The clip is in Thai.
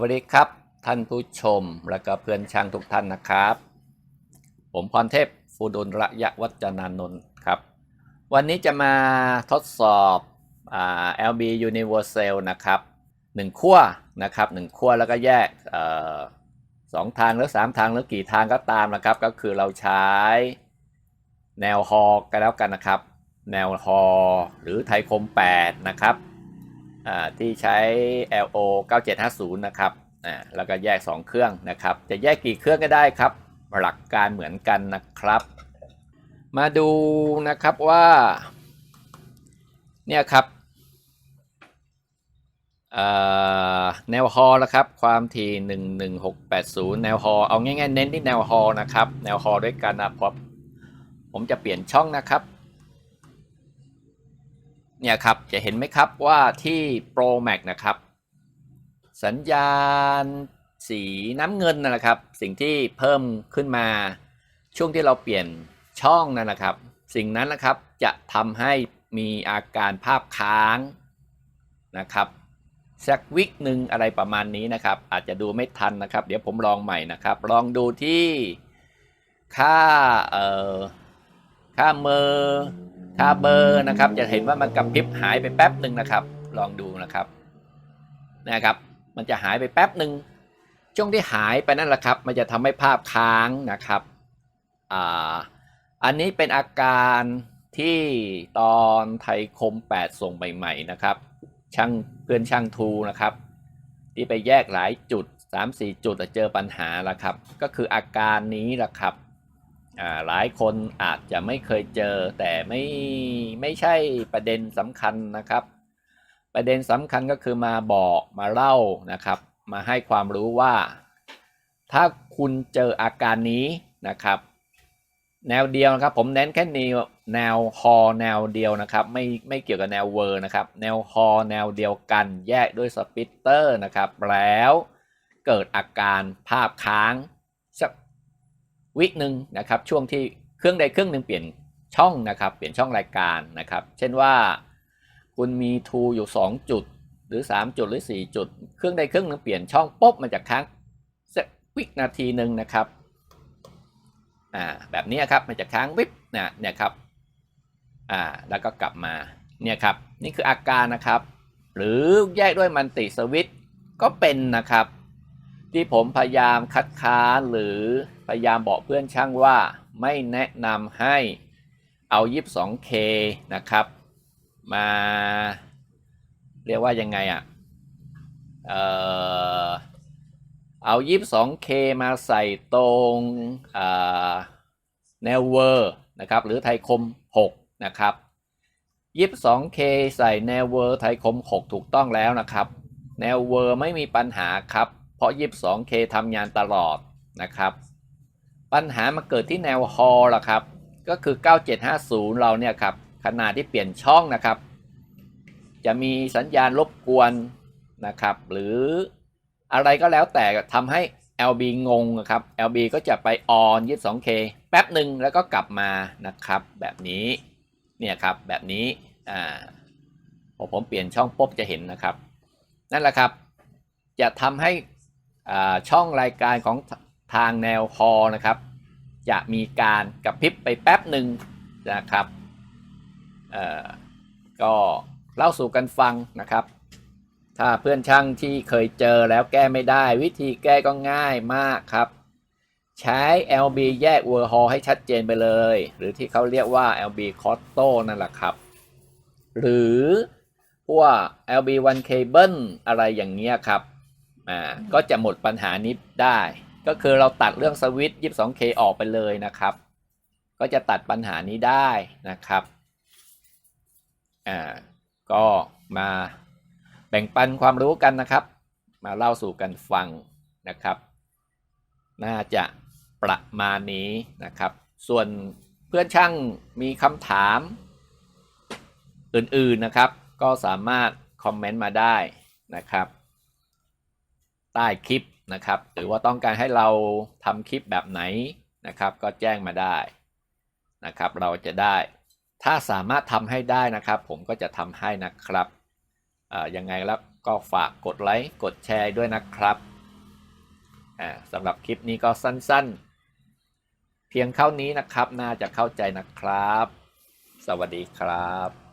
วัสดีครับท่านผู้ชมและก็เพื่อนช่างทุกท่านนะครับ ผมพรเทพฟูดุลระยะวัจนานนท์ครับ วันนี้จะมาทดสอบอ LB Universal นะครับหนึ่งขั้วนะครับหนึ่งขั้วแล้วก็แยกสองทางหรือสามทางหรือกี่ทางก็ตามนะครับ ก็คือเราใช้แนวฮอกันแล้วกันนะครับ แนวฮอหรือไทยคม 8 นะครับ ที่ใช้ LO 9750 นะครับอ่าแล้วก็แยก 2 เครื่องนะครับ จะแยกกี่เครื่องก็ได้ครับ หลักการเหมือนกันนะครับ มาดูนะครับว่า เนี่ยครับแนวฮอล้วครับ ความถี่ 11680 แนวฮอเอาง่ายๆเน้นที่แนวฮอนะครับ แนวฮอด้วยกันนะครับผมจะเปลี่ยนช่องนะครับ เนี่ยครับจะเห็นไหมครับว่าที่ Pro Max นะครับ สัญญาณสีน้ำเงินนั่นแหละครับ สิ่งที่เพิ่มขึ้นมาช่วงที่เราเปลี่ยนช่องนั่นนะครับ สิ่งนั้นนะครับจะทำให้มีอาการภาพค้างนะครับสักวิกหนึ่งอะไรประมาณนี้นะครับ อาจจะดูไม่ทันนะครับ เดี๋ยวผมลองใหม่นะครับ ลองดูที่ค่าเอ่อค่าเมอร์ ค่าเบอร์นะครับ จะเห็นว่ามันกระพริบหายไปแป๊บหนึ่งนะครับ ลองดูนะครับนะครับ มันจะหายไปแป๊บหนึ่งช่วงที่หายไปนั่นแหละครับ มันจะทำให้ภาพค้างนะครับอ่าอันนี้เป็นอาการที่ตอนไทยคม 8 ส่งใหม่ๆนะครับ ช่างเพื่อนช่างทูนะครับ ที่ไปแยกหลายจุด 3-4 จุดแต่เจอปัญหาแล้วครับ ก็คืออาการนี้แหละครับ หลายคนอาจจะไม่เคยเจอ แต่ไม่ไม่ใช่ประเด็นสำคัญนะครับ ประเด็นสำคัญก็คือมาบอกมาเล่านะครับ มาให้ความรู้ว่า ถ้าคุณเจออาการนี้นะครับ แนวเดียวนะครับ ผมเน้นแค่แนวแนวฮอแนวเดียวนะครับ ไม่ไม่เกี่ยวกับแนวเวอร์นะครับ แนวฮอแนวเดียวกันแยกด้วยสปิตเตอร์นะครับ แล้วเกิดอาการภาพค้าง วิหนึ่งนะครับช่วงที่เครื่องใดเครื่องหนึ่งเปลี่ยนช่องนะครับเปลี่ยนช่องรายการนะครับ เช่นว่าคุณมีทูอยู่ 2 จุดหรือ 3 จุดหรือ 4 จุด เครื่องใดเครื่องหนึ่งเปลี่ยนช่องปุ๊บมันจะค้างสักวินาทีหนึ่งนะครับอ่าแบบนี้ครับมันจะค้างวิบนะเนี่ยครับอ่าแล้วก็กลับมาเนี่ยครับนี่คืออาการนะครับ หรือแยกด้วยมันติสวิตก็เป็นนะครับ ที่ผมพยายามคัดค้านหรือ พยายามบอกเพื่อนช่างว่าไม่แนะนำให้เอา 22K นะครับ มาเรียกว่ายังไงอะ เอ่อเอา 22K มาใส่ตรงแนวเวอร์นะครับ หรือไทยคม 6 นะครับ 22K ใส่แนวเวอร์ไทยคม 6 ถูกต้องแล้วนะครับ แนวเวอร์ไม่มีปัญหาครับ เพราะ 22K ทำงานตลอดนะครับ ปัญหามาเกิดที่แนวฮอลล่ะครับ ก็คือ 9750 เราเนี่ยครับขนาดที่เปลี่ยนช่องนะครับ จะมีสัญญาณรบกวนนะครับ หรืออะไรก็แล้วแต่ทำให้ LB งงนะครับ LB ก็จะไปออน 22K แป๊บหนึ่งแล้วก็กลับมานะครับ แบบนี้เนี่ยครับแบบนี้อ่าพอผมเปลี่ยนช่องปุ๊บจะเห็นนะครับ นั่นแหละครับ จะทำให้ช่องรายการของ ทางแนวฮอนะครับ จะมีการกระพริบไปแป๊บหนึ่งนะครับเอ่อก็เล่าสู่กันฟังนะครับ ถ้าเพื่อนช่างที่เคยเจอแล้วแก้ไม่ได้ วิธีแก้ก็ง่ายมากครับ ใช้ LB แยกเวอร์ฮอให้ชัดเจนไปเลย หรือที่เขาเรียกว่า LB c o t t o นั่นแหละครับ หรือพวก LB 1 cable อะไรอย่างเงี้ยครับ อ่า ก็จะหมดปัญหานี้ได้ ก็คือเราตัดเรื่องสวิตช์ 22K ออกไปเลยนะครับ ก็จะตัดปัญหานี้ได้นะครับ อ่า ก็มาแบ่งปันความรู้กันนะครับ มาเล่าสู่กันฟังนะครับ น่าจะประมาณนี้นะครับ ส่วนเพื่อนช่างมีคำถามอื่น ๆนะครับ ก็สามารถคอมเมนต์มาได้นะครับ ใต้คลิป นะครับ หรือว่าต้องการให้เราทำคลิปแบบไหนนะครับ ก็แจ้งมาได้นะครับ เราจะได้ ถ้าสามารถทำให้ได้นะครับ ผมก็จะทำให้นะครับยังไงแล้วก็ฝากกดไลค์กดแชร์ด้วยนะครับสำหรับคลิปนี้ก็สั้นๆ เพียงเท่านี้นะครับ น่าจะเข้าใจนะครับ สวัสดีครับ